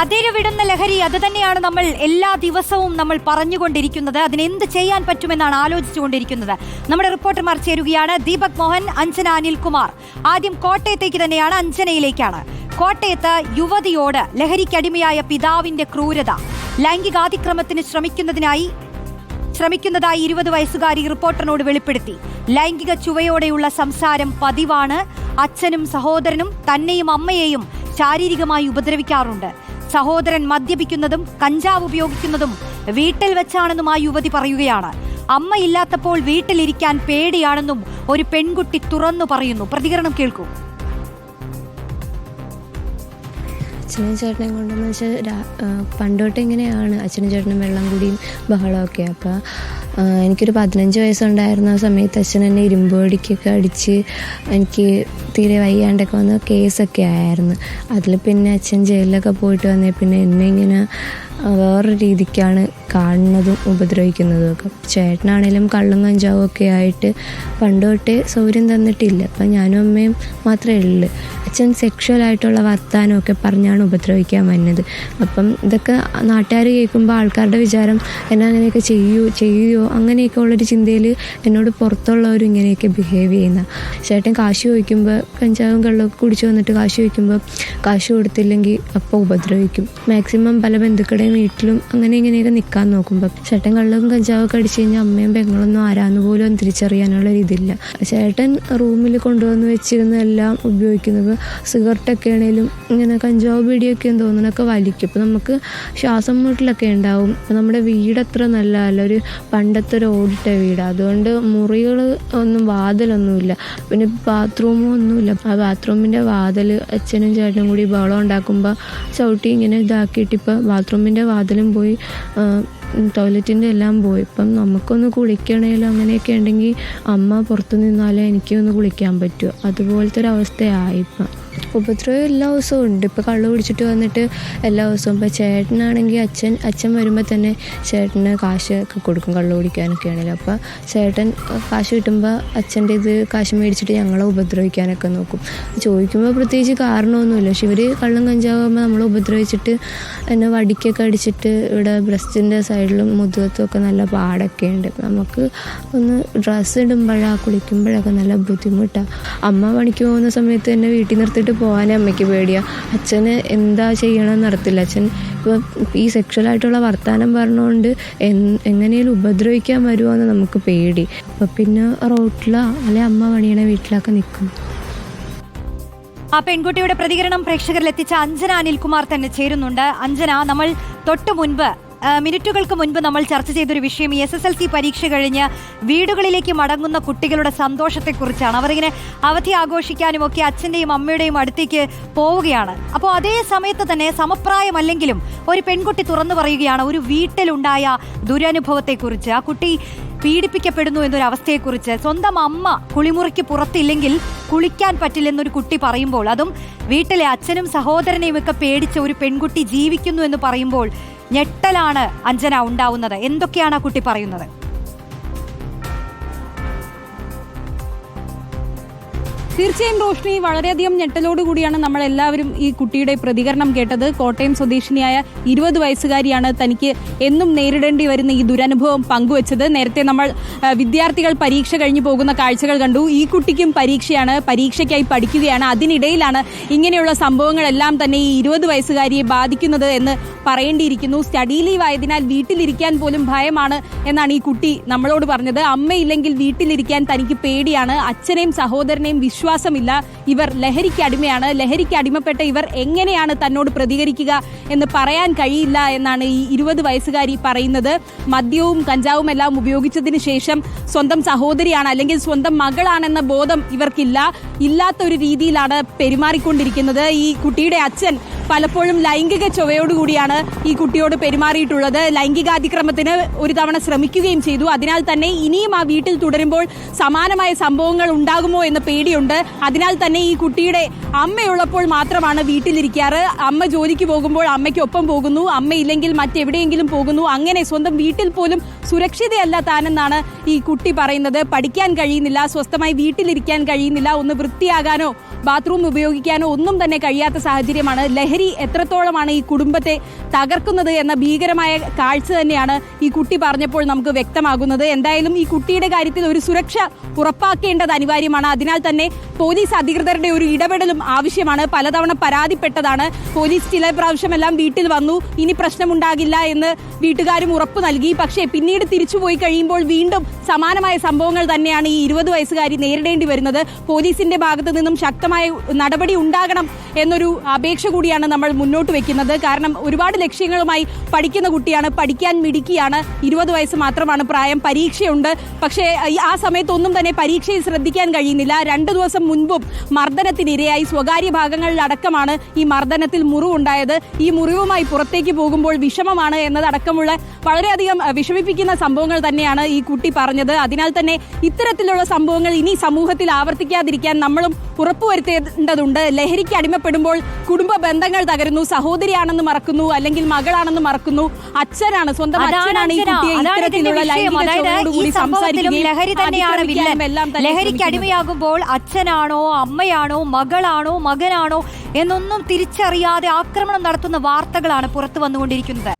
അതിരുവിടുന്ന ലഹരി അത് തന്നെയാണ് നമ്മൾ എല്ലാ ദിവസവും നമ്മൾ പറഞ്ഞുകൊണ്ടിരിക്കുന്നത്. അതിനെന്ത് ചെയ്യാൻ പറ്റുമെന്നാണ് ആലോചിച്ചുകൊണ്ടിരിക്കുന്നത്. നമ്മുടെ റിപ്പോർട്ടർമാർ ചേരുകയാണ്. ദീപക് മോഹൻ അഞ്ജന അനിൽകുമാർ. ആദ്യം കോട്ടയത്തേക്ക് തന്നെയാണ് അഞ്ജനയിലേക്കാണ്. കോട്ടയത്ത് യുവതിയോട് ലഹരിക്കടിമയായ പിതാവിന്റെ ക്രൂരത. ലൈംഗികാതിക്രമത്തിന് ശ്രമിക്കുന്നതിനായി ശ്രമിക്കുന്നതായി ഇരുപത് വയസ്സുകാരി റിപ്പോർട്ടറിനോട് വെളിപ്പെടുത്തി. ലൈംഗിക ചുവയോടെയുള്ള സംസാരം പതിവാണ്. അച്ഛനും സഹോദരനും തന്നെയും അമ്മയെയും ശാരീരികമായി ഉപദ്രവിക്കാറുണ്ട്. സഹോദരൻ മദ്യപിക്കുന്നതും കഞ്ചാവ് ഉപയോഗിക്കുന്നതും വീട്ടിൽ വെച്ചാണെന്നും ആ യുവതി പറയുകയാണ്. അമ്മ ഇല്ലാത്തപ്പോൾ വീട്ടിലിരിക്കാൻ പേടിയാണെന്നും ഒരു പെൺകുട്ടി തുറന്നു പറയുന്നു. പ്രതികരണം കേൾക്കൂ. അച്ഛനും ചേട്ടനെയും കൊണ്ടെന്ന് വെച്ചാൽ പണ്ടോട്ട് ഇങ്ങനെയാണ് അച്ഛനും ചേട്ടനും വെള്ളം കൂടിയും ബഹളമൊക്കെ. അപ്പോൾ എനിക്കൊരു പതിനഞ്ച് വയസ്സുണ്ടായിരുന്ന ആ സമയത്ത് അച്ഛൻ എന്നെ ഇരുമ്പ് പൊടിക്കൊക്കെ അടിച്ച് എനിക്ക് തീരെ വയ്യാണ്ടൊക്കെ വന്ന കേസൊക്കെ ആയിരുന്നു. അതിൽ പിന്നെ അച്ഛൻ ജയിലിലൊക്കെ പോയിട്ട് വന്നേ പിന്നെ എന്നെ ഇങ്ങനെ വേറൊരു രീതിക്കാണ് കാണുന്നതും ഉപദ്രവിക്കുന്നതും ഒക്കെ. ചേട്ടനാണേലും കള്ളും കഞ്ചാവും ഒക്കെ ആയിട്ട് പണ്ട് തൊട്ടേ സൗകര്യം തന്നിട്ടില്ല. അപ്പം ഞാനും അമ്മയും മാത്രമേ ഉള്ളൂ. അച്ഛൻ സെക്ഷൽ ആയിട്ടുള്ള വർത്താനമൊക്കെ പറഞ്ഞാണ് ഉപദ്രവിക്കാൻ വന്നത്. അപ്പം ഇതൊക്കെ നാട്ടുകാർ കേൾക്കുമ്പോൾ ആൾക്കാരുടെ വിചാരം എന്നെ അങ്ങനെയൊക്കെ ചെയ്യൂ ചെയ്യുകയോ അങ്ങനെയൊക്കെ ഉള്ളൊരു ചിന്തയിൽ എന്നോട് പുറത്തുള്ളവരും ഇങ്ങനെയൊക്കെ ബിഹേവ് ചെയ്യുന്ന. ചേട്ടൻ കാശ് ചോദിക്കുമ്പോൾ കഞ്ചാവും കള്ളൊക്കെ കുടിച്ചു വന്നിട്ട് കാശ് ചോദിക്കുമ്പോൾ കാശ് കൊടുത്തില്ലെങ്കിൽ അപ്പോൾ ഉപദ്രവിക്കും. മാക്സിമം പല ബന്ധുക്കളുടെയും വീട്ടിലും അങ്ങനെ ഇങ്ങനെയൊക്കെ നിൽക്കാൻ നോക്കുമ്പോൾ ചേട്ടൻ കള്ളും കഞ്ചാവൊക്കെ അടിച്ചു കഴിഞ്ഞാൽ അമ്മയും പെങ്ങളൊന്നും ആരാന്ന് പോലും തിരിച്ചറിയാനുള്ള ഒരു ഇതില്ല ചേട്ടൻ റൂമിൽ കൊണ്ടുവന്ന് വെച്ചിരുന്നതെല്ലാം ഉപയോഗിക്കുന്നത് സിഗരറ്റൊക്കെ ആണെങ്കിലും ഇങ്ങനെ കഞ്ചാവ് പീടിയൊക്കെ തോന്നുന്നൊക്കെ വലിക്കും. അപ്പോൾ നമുക്ക് ശ്വാസം മുട്ടലൊക്കെ ഉണ്ടാവും. അപ്പോൾ നമ്മുടെ വീട് അത്ര നല്ലതല്ല. ഒരു പണ്ടത്തെ ഒരു ഓടിട്ട വീട്. അതുകൊണ്ട് മുറികൾ ഒന്നും വാതിലൊന്നുമില്ല. പിന്നെ ബാത്റൂമും ഒന്നുമില്ല. ആ ബാത്റൂമിന്റെ വാതിൽ അച്ഛനും ചേട്ടനും കൂടി ബഹളം ഉണ്ടാക്കുമ്പോൾ ചവിട്ടി ഇങ്ങനെ ഇതാക്കിയിട്ട് ഇപ്പോൾ ബാത്റൂമിന്റെ വാതിലും പോയി ടോയ്ലറ്റിന്റെ എല്ലാം പോയി. ഇപ്പം നമുക്കൊന്ന് കുളിക്കണേലും അങ്ങനെയൊക്കെ ഉണ്ടെങ്കിൽ അമ്മ പുറത്ത് നിന്നാലേ എനിക്കൊന്ന് കുളിക്കാൻ പറ്റൂ. അതുപോലത്തെ ഒരു അവസ്ഥയായി ഇപ്പം. ഉപദ്രവം എല്ലാ ദിവസവും ഉണ്ട്. ഇപ്പോൾ കള്ളു കുടിച്ചിട്ട് വന്നിട്ട് എല്ലാ ദിവസവും. ഇപ്പോൾ ചേട്ടനാണെങ്കിൽ അച്ഛൻ അച്ഛൻ വരുമ്പോൾ തന്നെ ചേട്ടന് കാശ് ഒക്കെ കൊടുക്കും കള്ളു കുടിക്കാനൊക്കെ ആണെങ്കിലും അപ്പോൾ ചേട്ടൻ കാശ് കിട്ടുമ്പോൾ അച്ഛന്റെ ഇത് കാശ് മേടിച്ചിട്ട് ഞങ്ങളെ ഉപദ്രവിക്കാനൊക്കെ നോക്കും. ചോദിക്കുമ്പോൾ പ്രത്യേകിച്ച് കാരണമൊന്നുമില്ല. പക്ഷെ ഇവർ കള്ളും കഞ്ചാവുമ്പോൾ നമ്മളെ ഉപദ്രവിച്ചിട്ട് എന്നെ വടിക്കൊക്കെ അടിച്ചിട്ട് ഇവിടെ ബ്രസ്റ്റിന്റെ സൈഡിലും മുതുകത്തും ഒക്കെ നല്ല പാടൊക്കെ ഉണ്ട്. നമുക്ക് ഒന്ന് ഡ്രസ്സ് ഇടുമ്പോഴാണ് കുളിക്കുമ്പോഴൊക്കെ നല്ല ബുദ്ധിമുട്ടാണ് അമ്മ പണിക്ക് പോകുന്ന സമയത്ത് എന്നെ വീട്ടിൽ നിർത്തിയിട്ട് പോകാനേ അമ്മയ്ക്ക് പേടിയാ. അച്ഛന് എന്താ ചെയ്യണമെന്ന് അറിയത്തില്ല. അച്ഛൻ ഇപ്പോൾ ഈ സെക്ഷലായിട്ടുള്ള വർത്തമാനം പറഞ്ഞുകൊണ്ട് എങ്ങനെയും ഉപദ്രവിക്കാൻ വരുമോ എന്ന് നമുക്ക് പേടി. അപ്പം പിന്നെ റോട്ടിലോ അല്ലെ അമ്മ പണിയണ വീട്ടിലൊക്കെ നിൽക്കും ആ പെൺകുട്ടിയുടെ പ്രതികരണം പ്രേക്ഷകരിൽ എത്തിച്ച അഞ്ജന അനിൽകുമാർ തന്നെ ചേരുന്നുണ്ട്. അഞ്ജന നമ്മൾ തൊട്ടു മുൻപ് മിനിറ്റുകൾക്ക് മുൻപ് നമ്മൾ ചർച്ച ചെയ്തൊരു വിഷയം എസ് എസ് എൽ സി പരീക്ഷ കഴിഞ്ഞ് വീടുകളിലേക്ക് മടങ്ങുന്ന കുട്ടികളുടെ സന്തോഷത്തെക്കുറിച്ചാണ്. അവരിങ്ങനെ അവധി ആഘോഷിക്കാനും ഒക്കെ അച്ഛന്റെയും അമ്മയുടെയും അടുത്തേക്ക് പോവുകയാണ്. അപ്പോൾ അതേ സമയത്ത് തന്നെ സമപ്രായമല്ലെങ്കിലും ഒരു പെൺകുട്ടി തുറന്നു പറയുകയാണ് ഒരു വീട്ടിലുണ്ടായ ദുരനുഭവത്തെക്കുറിച്ച് ആ കുട്ടി പീഡിപ്പിക്കപ്പെടുന്നു എന്നൊരു അവസ്ഥയെക്കുറിച്ച് സ്വന്തം അമ്മ കുളിമുറിക്ക് പുറത്തില്ലെങ്കിൽ കുളിക്കാൻ പറ്റില്ലെന്നൊരു കുട്ടി പറയുമ്പോൾ അതും വീട്ടിലെ അച്ഛനും സഹോദരനെയും ഒക്കെ പേടിച്ച ഒരു പെൺകുട്ടി ജീവിക്കുന്നു എന്ന് പറയുമ്പോൾ ഞെട്ടലാണ് അഞ്ജന ഉണ്ടാവുന്നത്. എന്തൊക്കെയാണ് ആ കുട്ടി പറയുന്നത്? തീർച്ചയായും റോഷ്നി വളരെയധികം ഞെട്ടലോടുകൂടിയാണ് നമ്മൾ എല്ലാവരും ഈ കുട്ടിയുടെ പ്രതികരണം കേട്ടത്. കോട്ടയം സ്വദേശിനിയായ ഇരുപത് വയസ്സുകാരിയാണ് തനിക്ക് എന്നും നേരിടേണ്ടി വരുന്ന ഈ ദുരനുഭവം പങ്കുവച്ചത്. നേരത്തെ നമ്മൾ വിദ്യാർത്ഥികൾ പരീക്ഷ കഴിഞ്ഞു പോകുന്ന കാഴ്ചകൾ കണ്ടു. ഈ കുട്ടിക്കും പരീക്ഷയാണ് പരീക്ഷയ്ക്കായി പഠിക്കുകയാണ്. അതിനിടയിലാണ് ഇങ്ങനെയുള്ള സംഭവങ്ങളെല്ലാം തന്നെ ഈ ഇരുപത് വയസ്സുകാരിയെ ബാധിക്കുന്നത് എന്ന് പറയേണ്ടിയിരിക്കുന്നു. സ്റ്റഡി ലീവ് ആയതിനാൽ വീട്ടിലിരിക്കാൻ പോലും ഭയമാണ് എന്നാണ് ഈ കുട്ടി നമ്മളോട് പറഞ്ഞത്. അമ്മയില്ലെങ്കിൽ വീട്ടിലിരിക്കാൻ തനിക്ക് പേടിയാണ്. അച്ഛനെയും സഹോദരനെയും വിശ്വാസമില്ല. ഇവർ ലഹരിക്ക് അടിമയാണ്. ലഹരിക്ക് അടിമപ്പെട്ട ഇവർ എങ്ങനെയാണ് തന്നോട് പ്രതികരിക്കുക എന്ന് പറയാൻ കഴിയില്ല എന്നാണ് ഈ ഇരുപത് വയസ്സുകാരി പറയുന്നത്. മദ്യവും കഞ്ചാവും എല്ലാം ഉപയോഗിച്ചതിന് ശേഷം സ്വന്തം സഹോദരിയാണ് അല്ലെങ്കിൽ സ്വന്തം മകളാണെന്ന ബോധം ഇവർക്കില്ല. ഇല്ലാത്ത ഒരു രീതിയിലാണ് പെരുമാറിക്കൊണ്ടിരിക്കുന്നത്. ഈ കുട്ടിയുടെ അച്ഛൻ പലപ്പോഴും ലൈംഗിക ചൊവയോടുകൂടിയാണ് ഈ കുട്ടിയോട് പെരുമാറിയിട്ടുള്ളത്. ലൈംഗികാതിക്രമത്തിന് ഒരു തവണ ശ്രമിക്കുകയും ചെയ്തു. അതിനാൽ തന്നെ ഇനിയും ആ വീട്ടിൽ തുടരുമ്പോൾ സമാനമായ സംഭവങ്ങൾ ഉണ്ടാകുമോ എന്ന പേടിയുണ്ട്. അതിനാൽ തന്നെ ഈ കുട്ടിയുടെ അമ്മയുള്ളപ്പോൾ മാത്രമാണ് വീട്ടിലിരിക്കാറ്. അമ്മ ജോലിക്ക് പോകുമ്പോൾ അമ്മയ്ക്കൊപ്പം പോകുന്നു. അമ്മയില്ലെങ്കിൽ മറ്റെവിടെയെങ്കിലും പോകുന്നു. അങ്ങനെ സ്വന്തം വീട്ടിൽ പോലും സുരക്ഷിതയല്ല താനെന്നാണ് ഈ കുട്ടി പറയുന്നത്. പഠിക്കാൻ കഴിയുന്നില്ല സ്വസ്ഥമായി വീട്ടിലിരിക്കാൻ കഴിയുന്നില്ല ഒന്ന് വൃത്തിയാകാനോ ബാത്റൂം ഉപയോഗിക്കാനോ ഒന്നും തന്നെ കഴിയാത്ത സാഹചര്യമാണ്. ലഹരി എത്രത്തോളമാണ് ഈ കുടുംബത്തെ തകർക്കുന്നത് എന്ന ഭീകരമായ കാഴ്ച തന്നെയാണ് ഈ കുട്ടി പറഞ്ഞപ്പോൾ നമുക്ക് വ്യക്തമാകുന്നത്. എന്തായാലും ഈ കുട്ടിയുടെ കാര്യത്തിൽ ഒരു സുരക്ഷ ഉറപ്പാക്കേണ്ടത് അനിവാര്യമാണ്. അതിനാൽ തന്നെ പോലീസ് അധികൃതരുടെ ഒരു ഇടപെടലും ആവശ്യമാണ്. പലതവണ പരാതിപ്പെട്ടതാണ്. പോലീസ് ചില പ്രാവശ്യമെല്ലാം വീട്ടിൽ വന്നു. ഇനി പ്രശ്നമുണ്ടാകില്ല എന്ന് വീട്ടുകാരും ഉറപ്പ് നൽകി. പക്ഷേ പിന്നീട് തിരിച്ചുപോയി കഴിയുമ്പോൾ വീണ്ടും സമാനമായ സംഭവങ്ങൾ തന്നെയാണ് ഈ ഇരുപത് വയസ്സുകാരി നേരിടേണ്ടി വരുന്നത്. പോലീസിന്റെ ഭാഗത്തു നിന്നും ശക്തമായ നടപടി ഉണ്ടാകണം എന്നൊരു അപേക്ഷ കൂടിയാണ് നമ്മൾ മുന്നോട്ട് വെക്കുന്നത്. കാരണം ഒരുപാട് ലക്ഷ്യങ്ങളുമായി പഠിക്കുന്ന കുട്ടിയാണ്. പഠിക്കാൻ മിടുക്കിയാണ്. ഇരുപത് വയസ്സ് മാത്രമാണ് പ്രായം. പരീക്ഷയുണ്ട്. പക്ഷേ ആ സമയത്തൊന്നും തന്നെ പരീക്ഷയിൽ ശ്രദ്ധിക്കാൻ കഴിയുന്നില്ല. രണ്ട് ദിവസം മുൻപും മർദ്ദനത്തിനിരയായി സ്വകാര്യ ഭാഗങ്ങളിലടക്കമാണ് ഈ മർദ്ദനത്തിൽ മുറിവുണ്ടായത്. ഈ മുറിവുമായി പുറത്തേക്ക് പോകുമ്പോൾ വിഷമമാണ് എന്നതടക്കമുള്ള വളരെയധികം വിഷമിപ്പിക്കുന്ന സംഭവങ്ങൾ തന്നെയാണ് ഈ കുട്ടി പറഞ്ഞത്. അതിനാൽ തന്നെ ഇത്തരത്തിലുള്ള സംഭവങ്ങൾ ഇനി സമൂഹത്തിൽ ആവർത്തിക്കാതിരിക്കാൻ നമ്മളും ഉറപ്പുവരുത്തേണ്ടതുണ്ട്. ലഹരിക്ക് അടിമപ്പെടുമ്പോൾ കുടുംബ ബന്ധങ്ങൾ തകരുന്നു. സഹോദരിയാണെന്ന് മറക്കുന്നു. അല്ലെങ്കിൽ മകളാണെന്ന് മറക്കുന്നു. അച്ഛനാണ് സ്വന്തം അച്ഛനാണ് ഈ കുട്ടിയെ ഇത്തരത്തിലുള്ള ലൈംഗിക സംസാരിക്കുകയും ലഹരി തന്നെയാണ് ലഹരിക്ക് അടിമയാകുമ്പോൾ അച്ഛനാണോ അമ്മയാണോ മകളാണോ മകനാണോ എന്നൊന്നും തിരിച്ചറിയാതെ ആക്രമണം നടത്തുന്ന വാർത്തകളാണ് പുറത്തു വന്നുകൊണ്ടിരിക്കുന്നത്.